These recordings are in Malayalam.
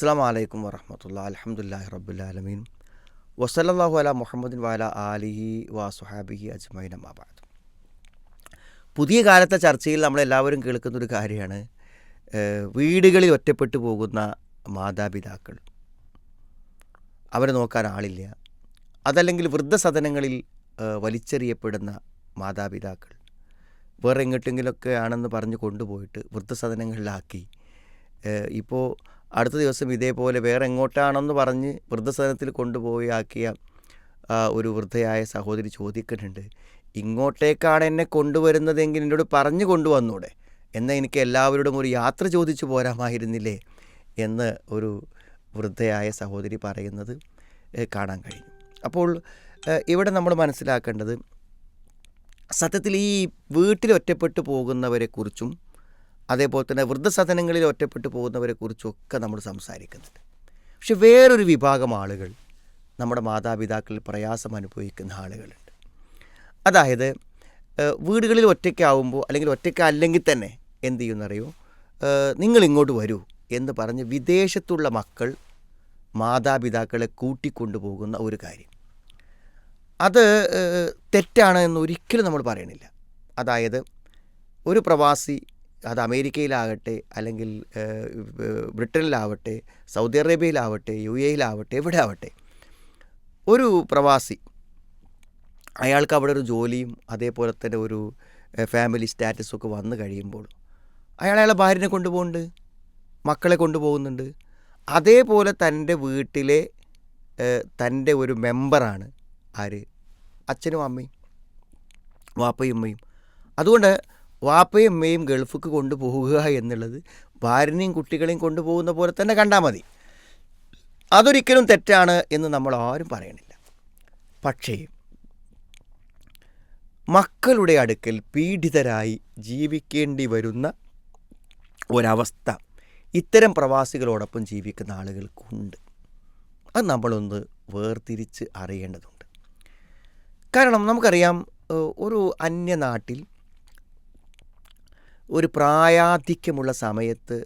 അസ്സാം വലൈക്കും വറഹമത്തുള്ള അലഹമുല്ലാ റബുലമീൻ വസലല്ലാഹു അല മുഹമ്മദിൻ വാല ആലിഹി വാസുഹാബിഹി അജ്മൈൻ അമ്മാബാദ് പുതിയ കാലത്തെ ചർച്ചയിൽ നമ്മളെല്ലാവരും കേൾക്കുന്ന ഒരു കാര്യമാണ് വീടുകളിൽ ഒറ്റപ്പെട്ടു പോകുന്ന മാതാപിതാക്കൾ. അവരെ നോക്കാൻ ആളില്ല. അതല്ലെങ്കിൽ വൃദ്ധസദനങ്ങളിൽ വലിച്ചെറിയപ്പെടുന്ന മാതാപിതാക്കൾ. വേറെ എങ്ങോട്ടെങ്കിലുമൊക്കെ ആണെന്ന് പറഞ്ഞ് കൊണ്ടുപോയിട്ട് വൃദ്ധസദനങ്ങളിലാക്കി. ഇപ്പോൾ അടുത്ത ദിവസം ഇതേപോലെ വേറെ എങ്ങോട്ടാണെന്ന് പറഞ്ഞ് വൃദ്ധസദനത്തിൽ കൊണ്ടുപോയി ആക്കിയ ഒരു വൃദ്ധയായ സഹോദരി ചോദിക്കുന്നുണ്ട് ഇങ്ങോട്ടേക്കാണ് എന്നെ കൊണ്ടുവരുന്നതെങ്കിൽ എന്നോട് പറഞ്ഞു കൊണ്ടുവന്നൂടെ? എന്നാൽ എനിക്ക് എല്ലാവരോടും ഒരു യാത്ര ചോദിച്ചു പോരാമായിരുന്നില്ലേ? എന്ന് ഒരു വൃദ്ധയായ സഹോദരി പറയുന്നത് കാണാൻ കഴിഞ്ഞു. അപ്പോൾ ഇവിടെ നമ്മൾ മനസ്സിലാക്കേണ്ടത് സത്യത്തിൽ ഈ വീട്ടിൽ ഒറ്റപ്പെട്ടു പോകുന്നവരെക്കുറിച്ചും അതേപോലെ തന്നെ വൃദ്ധസദനങ്ങളിൽ ഒറ്റപ്പെട്ടു പോകുന്നവരെക്കുറിച്ചൊക്കെ നമ്മൾ സംസാരിക്കുന്നുണ്ട്. പക്ഷെ വേറൊരു വിഭാഗം ആളുകൾ നമ്മുടെ മാതാപിതാക്കളിൽ പ്രയാസം അനുഭവിക്കുന്ന ആളുകളുണ്ട്. അതായത് വീടുകളിൽ ഒറ്റയ്ക്കാവുമ്പോൾ അല്ലെങ്കിൽ ഒറ്റയ്ക്ക് അല്ലെങ്കിൽ തന്നെ എന്ത് നിങ്ങളിങ്ങോട്ട് നിങ്ങൾ ഇങ്ങോട്ട് വരൂ എന്ന് പറഞ്ഞ് വിദേശത്തുള്ള മക്കൾ മാതാപിതാക്കളെ കൂട്ടിക്കൊണ്ടുപോകുന്ന ഒരു കാര്യം. അത് തെറ്റാണ് എന്ന് ഒരിക്കലും നമ്മൾ പറയണില്ല. അതായത് ഒരു പ്രവാസി അത് അമേരിക്കയിലാകട്ടെ അല്ലെങ്കിൽ ബ്രിട്ടനിലാവട്ടെ സൗദി അറേബ്യയിലാവട്ടെ യു എയിലാവട്ടെ എവിടെ ആവട്ടെ ഒരു പ്രവാസി അയാൾക്ക് അവിടെ ഒരു ജോലിയും അതേപോലെ തന്നെ ഒരു ഫാമിലി സ്റ്റാറ്റസും ഒക്കെ വന്നു കഴിയുമ്പോൾ അയാൾ അയാളെ ഭാര്യനെ കൊണ്ടുപോകുന്നുണ്ട് മക്കളെ കൊണ്ടുപോകുന്നുണ്ട്. അതേപോലെ തന്റെ വീട്ടിലെ തന്റെ ഒരു മെമ്പറാണ് ആര്? അച്ഛനും അമ്മയും വാപ്പയും അമ്മയും അതുകൊണ്ട് വാപ്പയും അമ്മയും ഗൾഫിക്ക് കൊണ്ടുപോവുക എന്നുള്ളത് ഭാര്യനെയും കുട്ടികളെയും കൊണ്ടുപോകുന്ന പോലെ തന്നെ കണ്ടാൽ മതി. അതൊരിക്കലും തെറ്റാണ് എന്ന് നമ്മൾ ആരും പറയണില്ല. പക്ഷേ മക്കളുടെ അടുക്കൽ പീഡിതരായി ജീവിക്കേണ്ടി വരുന്ന ഒരവസ്ഥ ഇത്തരം പ്രവാസികളോടൊപ്പം ജീവിക്കുന്ന ആളുകൾക്കുണ്ട്. അത് നമ്മളൊന്ന് വേർതിരിച്ച് അറിയേണ്ടതുണ്ട്. കാരണം നമുക്കറിയാം ഒരു അന്യനാട്ടിൽ ഒരു പ്രായാധിക്യമുള്ള സമയത്ത്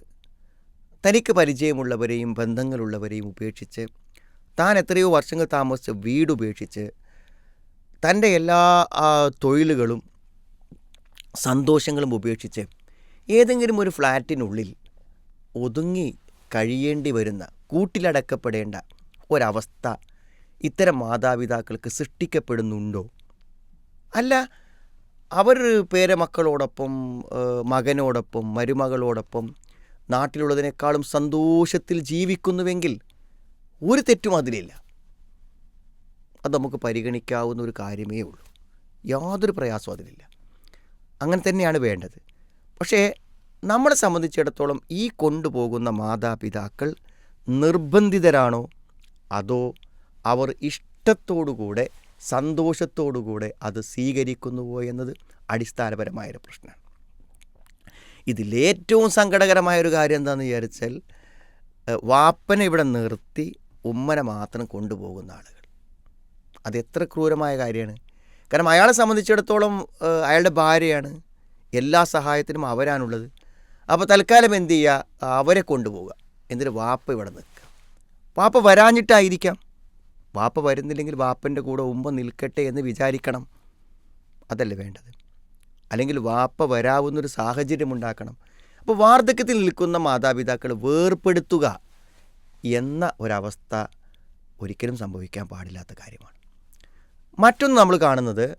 തനിക്ക് പരിചയമുള്ളവരെയും ബന്ധങ്ങളുള്ളവരെയും ഉപേക്ഷിച്ച് താൻ എത്രയോ വർഷങ്ങൾ താമസിച്ച് വീട് ഉപേക്ഷിച്ച് തന്റെ എല്ലാ തൊഴിലുകളും സന്തോഷങ്ങളും ഉപേക്ഷിച്ച് ഏതെങ്കിലും ഒരു ഫ്ലാറ്റിനുള്ളിൽ ഒതുങ്ങി കഴിയേണ്ടി വരുന്ന കൂട്ടിലടക്കപ്പെടേണ്ട ഒരവസ്ഥ ഇത്തരം മാതാപിതാക്കൾക്ക് സൃഷ്ടിക്കപ്പെടുന്നുണ്ടോ? അല്ല അവർ പേരമക്കളോടൊപ്പം മകനോടൊപ്പം മരുമകളോടൊപ്പം നാട്ടിലുള്ളതിനേക്കാളും സന്തോഷത്തിൽ ജീവിക്കുന്നുവെങ്കിൽ ഒരു തെറ്റും അതിലില്ല. അത് നമുക്ക് പരിഗണിക്കാവുന്ന ഒരു കാര്യമേ ഉള്ളൂ. യാതൊരു പ്രയാസവും അതിലില്ല. അങ്ങനെ തന്നെയാണ് വേണ്ടത്. പക്ഷേ നമ്മളെ സംബന്ധിച്ചിടത്തോളം ഈ കൊണ്ടുപോകുന്ന മാതാപിതാക്കൾ നിർബന്ധിതരാണോ? അതോ അവർ ഇഷ്ടത്തോടുകൂടെ സന്തോഷത്തോടുകൂടെ അത് സ്വീകരിക്കുന്നുവോ എന്നത് അടിസ്ഥാനപരമായൊരു പ്രശ്നമാണ്. ഇതിലേറ്റവും സങ്കടകരമായൊരു കാര്യം എന്താണെന്ന് വിചാരിച്ചാൽ വാപ്പനെ ഇവിടെ നിർത്തി ഉമ്മനെ മാത്രം കൊണ്ടുപോകുന്ന ആളുകൾ. അത് എത്ര ക്രൂരമായ കാര്യമാണ്. കാരണം അയാളെ സംബന്ധിച്ചിടത്തോളം അയാളുടെ ഭാര്യയാണ്. എല്ലാ സഹായത്തിനും അവരാണുള്ളത്. അപ്പോൾ തൽക്കാലം എന്ത് ചെയ്യുക? അവരെ കൊണ്ടുപോവുക എന്നിട്ട് വാപ്പ ഇവിടെ നിൽക്കുക. വാപ്പ വരാഞ്ഞിട്ടായിരിക്കാം. വാപ്പ വരുന്നില്ലെങ്കിൽ വാപ്പന്റെ കൂടെ ഉമ്മ നിൽക്കട്ടെ എന്ന് വിചാരിക്കണം. അതല്ലേ വേണ്ടത്? അല്ലെങ്കിൽ വാപ്പ വരാവുന്നൊരു സാഹചര്യം ഉണ്ടാക്കണം. അപ്പോൾ വാർദ്ധക്യത്തിൽ നിൽക്കുന്ന മാതാപിതാക്കൾ വേർപ്പെടുത്തുക എന്ന ഒരവസ്ഥ ഒരിക്കലും സംഭവിക്കാൻ പാടില്ലാത്ത കാര്യമാണ്. മറ്റൊന്ന് നമ്മൾ കാണുന്നത്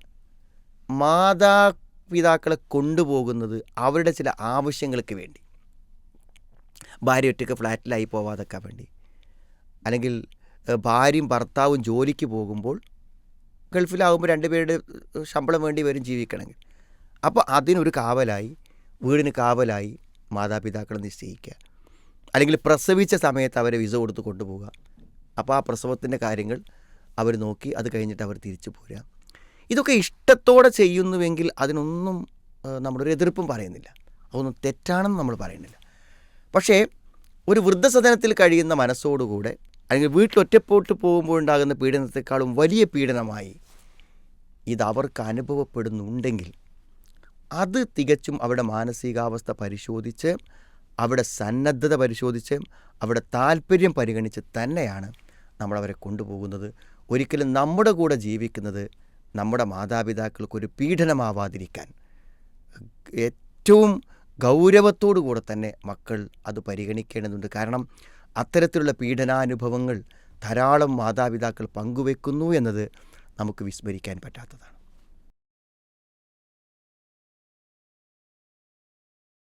മാതാപിതാക്കളെ കൊണ്ടുപോകുന്നത് അവരുടെ ചില ആവശ്യങ്ങൾക്ക് വേണ്ടി. ഭാര്യ ഒറ്റയ്ക്ക് ഫ്ലാറ്റിലായി പോവാതൊക്കെ വേണ്ടി. അല്ലെങ്കിൽ ഭാര്യയും ഭർത്താവും ജോലിക്ക് പോകുമ്പോൾ ഗൾഫിലാകുമ്പോൾ രണ്ടുപേരുടെ ശമ്പളം വേണ്ടി വരും ജീവിക്കണമെങ്കിൽ. അപ്പോൾ അതിനൊരു കാവലായി വീടിന് കാവലായി മാതാപിതാക്കളെ നിശ്ചയിക്കുക. അല്ലെങ്കിൽ പ്രസവിച്ച സമയത്ത് അവരെ വിസ കൊടുത്ത് കൊണ്ടുപോകുക അപ്പോൾ ആ പ്രസവത്തിന്റെ കാര്യങ്ങൾ അവർ നോക്കി അത് കഴിഞ്ഞിട്ട് അവർ തിരിച്ചു പോരുക. ഇതൊക്കെ ഇഷ്ടത്തോടെ ചെയ്യുന്നുവെങ്കിൽ അതിനൊന്നും നമ്മളൊരു എതിർപ്പും പറയുന്നില്ല. അതൊന്നും തെറ്റാണെന്ന് നമ്മൾ പറയുന്നില്ല. പക്ഷേ ഒരു വൃദ്ധസദനത്തിൽ കഴിയുന്ന മനസ്സോടുകൂടെ അല്ലെങ്കിൽ വീട്ടിൽ ഒറ്റപ്പോട്ട് പോകുമ്പോൾ ഉണ്ടാകുന്ന പീഡനത്തെക്കാളും വലിയ പീഡനമായി ഇത് അവർക്ക് അനുഭവപ്പെടുന്നുണ്ടെങ്കിൽ അത് തികച്ചും അവരുടെ മാനസികാവസ്ഥ പരിശോധിച്ച് അവിടെ സന്നദ്ധത പരിശോധിച്ച് അവിടെ താല്പര്യം പരിഗണിച്ച് തന്നെയാണ് നമ്മളവരെ കൊണ്ടുപോകുന്നത്. ഒരിക്കലും നമ്മുടെ കൂടെ ജീവിക്കുന്നത് നമ്മുടെ മാതാപിതാക്കൾക്കൊരു പീഡനമാവാതിരിക്കാൻ. ഏറ്റവും ഗൗരവത്തോടു കൂടെ തന്നെ മക്കൾ അത് പരിഗണിക്കേണ്ടതുണ്ട്. കാരണം അത്തരത്തിലുള്ള പീഡനാനുഭവങ്ങൾ ധാരാളം മാതാപിതാക്കൾ പങ്കുവെക്കുന്നു എന്നത് നമുക്ക് വിസ്മരിക്കാൻ പറ്റാത്തതാണ്.